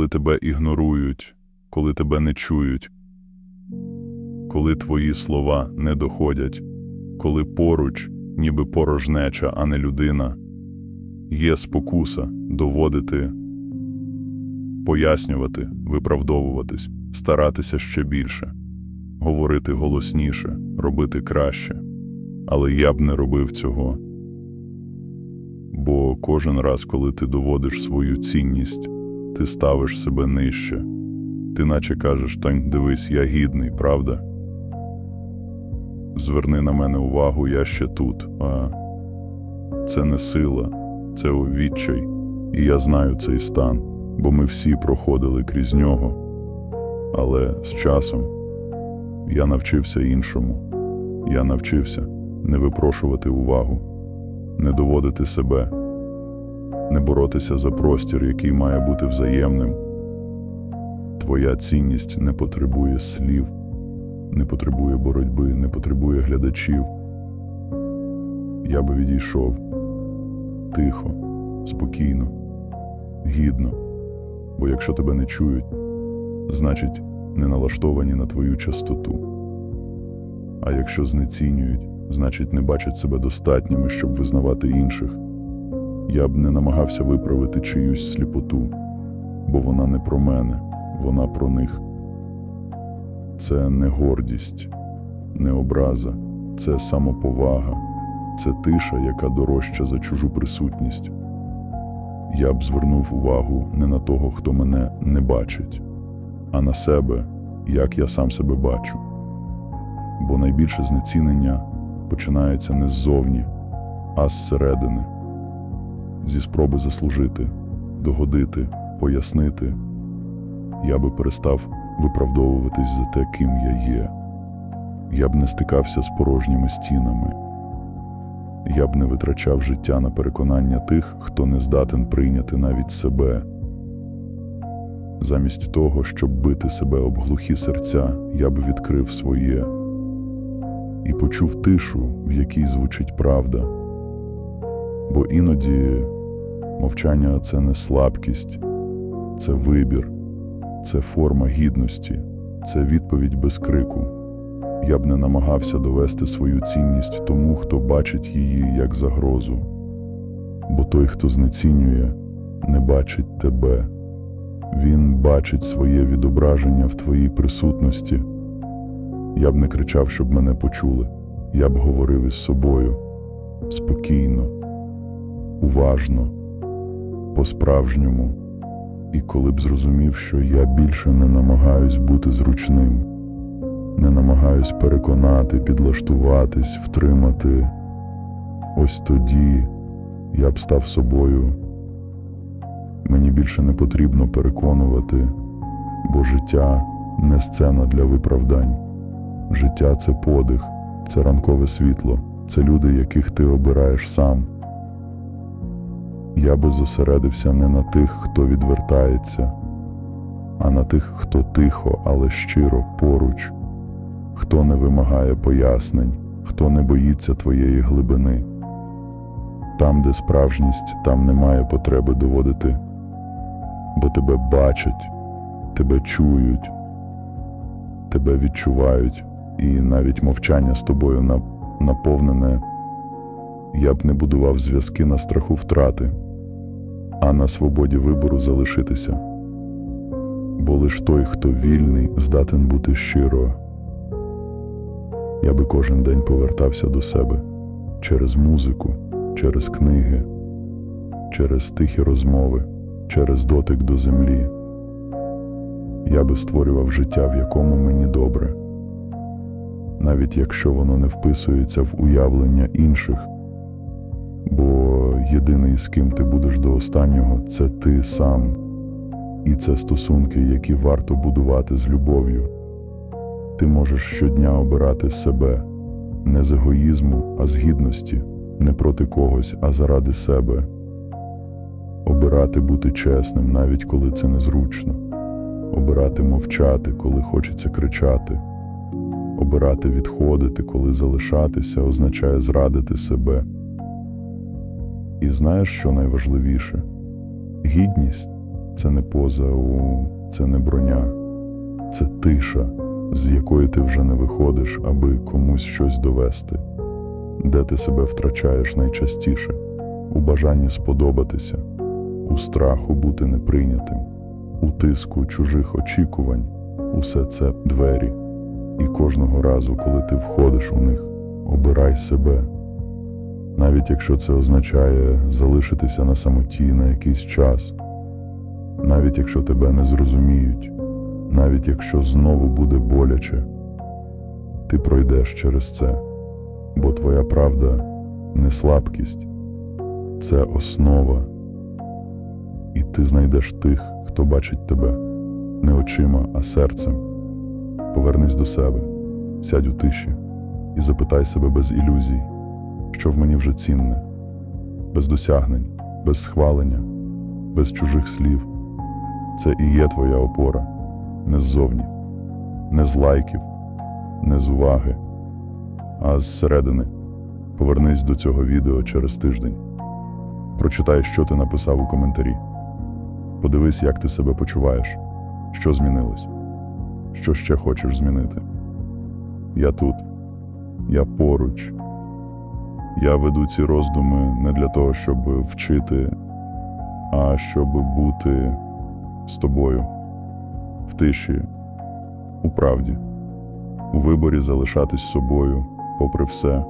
коли тебе ігнорують, коли тебе не чують, коли твої слова не доходять, коли поруч, ніби порожнеча, а не людина, є спокуса доводити, пояснювати, виправдовуватись, старатися ще більше, говорити голосніше, робити краще. Але я б не робив цього. Бо кожен раз, коли ти доводиш свою цінність, ти ставиш себе нижче. Ти наче кажеш, Тань, дивись, я гідний, правда? Зверни на мене увагу, я ще тут. А це не сила, це відчай. І я знаю цей стан, бо ми всі проходили крізь нього. Але з часом я навчився іншому. Я навчився не випрошувати увагу, не доводити себе, не боротися за простір, який має бути взаємним. Твоя цінність не потребує слів, не потребує боротьби, не потребує глядачів. Я би відійшов тихо, спокійно, гідно, бо якщо тебе не чують, значить, не налаштовані на твою частоту. А якщо знецінюють, значить не бачать себе достатніми, щоб визнавати інших. Я б не намагався виправити чиюсь сліпоту, бо вона не про мене, вона про них. Це не гордість, не образа, це самоповага, це тиша, яка дорожча за чужу присутність. Я б звернув увагу не на того, хто мене не бачить, а на себе, як я сам себе бачу. Бо найбільше знецінення починається не ззовні, а зсередини, зі спроби заслужити, догодити, пояснити. Я би перестав виправдовуватись за те, ким я є. Я б не стикався з порожніми стінами. Я б не витрачав життя на переконання тих, хто не здатен прийняти навіть себе. Замість того, щоб бити себе об глухі серця, я б відкрив своє і почув тишу, в якій звучить правда. Бо іноді мовчання це не слабкість, це вибір, це форма гідності, це відповідь без крику. Я б не намагався довести свою цінність тому, хто бачить її як загрозу, бо той, хто знецінює, не бачить тебе. Він бачить своє відображення в твоїй присутності. Я б не кричав, щоб мене почули. Я б говорив із собою спокійно, уважно, по-справжньому. І коли б зрозумів, що я більше не намагаюсь бути зручним, не намагаюсь переконати, підлаштуватись, втримати, ось тоді я б став собою. Мені більше не потрібно переконувати, бо життя не сцена для виправдань. Життя це подих, це ранкове світло, це люди, яких ти обираєш сам. Я би зосередився не на тих, хто відвертається, а на тих, хто тихо, але щиро поруч, хто не вимагає пояснень, хто не боїться твоєї глибини. Там, де справжність, там немає потреби доводити, бо тебе бачать, тебе чують, тебе відчувають і навіть мовчання з тобою наповнене. Я б не будував зв'язки на страху втрати, а на свободі вибору залишитися. Бо лиш той, хто вільний, здатен бути щиро. Я би кожен день повертався до себе через музику, через книги, через тихі розмови, через дотик до землі. Я би створював життя, в якому мені добре навіть якщо воно не вписується в уявлення інших, бо єдиний, з ким ти будеш до останнього, це ти сам, і це стосунки, які варто будувати з любов'ю. Ти можеш щодня обирати себе не з егоїзму, а з гідності, не проти когось, а заради себе. Обирати бути чесним, навіть коли це незручно, обирати мовчати, коли хочеться кричати. Обирати відходити, коли залишатися, означає зрадити себе. І знаєш, що найважливіше? Гідність Це не поза, це не броня, це тиша, з якої ти вже не виходиш, аби комусь щось довести, де ти себе втрачаєш найчастіше, у бажанні сподобатися, у страху бути неприйнятим, у тиску чужих очікувань, усе це двері. І кожного разу, коли ти входиш у них, обирай себе. Навіть якщо це означає залишитися на самоті на якийсь час, навіть якщо тебе не зрозуміють, навіть якщо знову буде боляче, ти пройдеш через це, бо твоя правда не слабкість, це основа, і ти знайдеш тих, хто бачить тебе не очима, а серцем. Повернись до себе, сядь у тиші і запитай себе без ілюзій, що в мені вже цінне, без досягнень, без схвалення, без чужих слів. Це і є твоя опора, не ззовні, не з лайків, не з уваги, а зсередини. Повернись до цього відео через тиждень. Прочитай, що ти написав у коментарі. Подивись, як ти себе почуваєш, що змінилось, що ще хочеш змінити. Я тут, я поруч. Я веду ці роздуми не для того, щоб вчити, а щоб бути з тобою в тиші, у правді, у виборі залишатись собою, попри все,